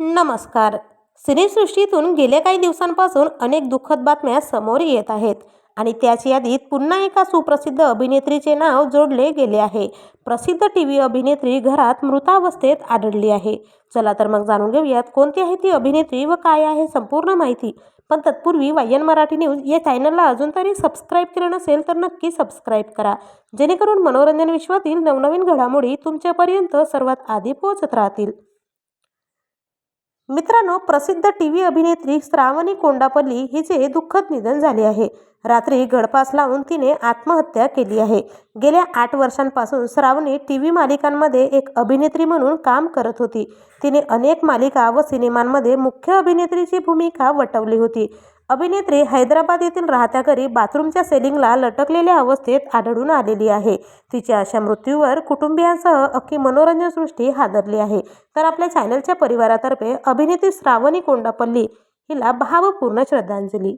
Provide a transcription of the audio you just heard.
नमस्कार. सिनेसृष्टीतून गेल्या काही दिवसांपासून अनेक दुःखद बातम्या समोर येत आहेत आणि त्याच यादीत पुन्हा एका सुप्रसिद्ध अभिनेत्रीचे नाव जोडले गेले आहे. प्रसिद्ध टी व्ही अभिनेत्री घरात मृतावस्थेत आढळली आहे. चला तर मग जाणून घेऊयात कोणती आहे ती अभिनेत्री व काय आहे संपूर्ण माहिती. पण तत्पूर्वी वायन मराठी न्यूज या चॅनलला अजून तरी सबस्क्राईब केलं नसेल तर नक्की सबस्क्राईब करा. जेणेकरून मनोरंजन विश्वातील नवनवीन घडामोडी तुमच्यापर्यंत सर्वात आधी पोहोचत राहतील. मित्रांनो प्रसिद्ध टी व्ही अभिनेत्री श्रावणी कोंडापल्ली हिचे दुःखद निधन झाले आहे. रात्री गडपास लावून तिने आत्महत्या केली आहे. गेल्या आठ वर्षांपासून श्रावणी टी व्ही मालिकांमध्ये एक अभिनेत्री म्हणून काम करत होती. तिने अनेक मालिका व सिनेमांमध्ये मुख्य अभिनेत्रीची भूमिका वटवली होती. अभिनेत्री हैदराबाद येथील राहत्या घरी बाथरूमच्या सेलिंगला लटकलेल्या अवस्थेत आढळून आलेली आहे. तिच्या अशा मृत्यूवर कुटुंबियांसह अख्खी मनोरंजनसृष्टी हादरली आहे. तर आपल्या चॅनलच्या परिवारातर्फे अभिनेत्री श्रावणी कोंडापल्ली हिला भावपूर्ण श्रद्धांजली.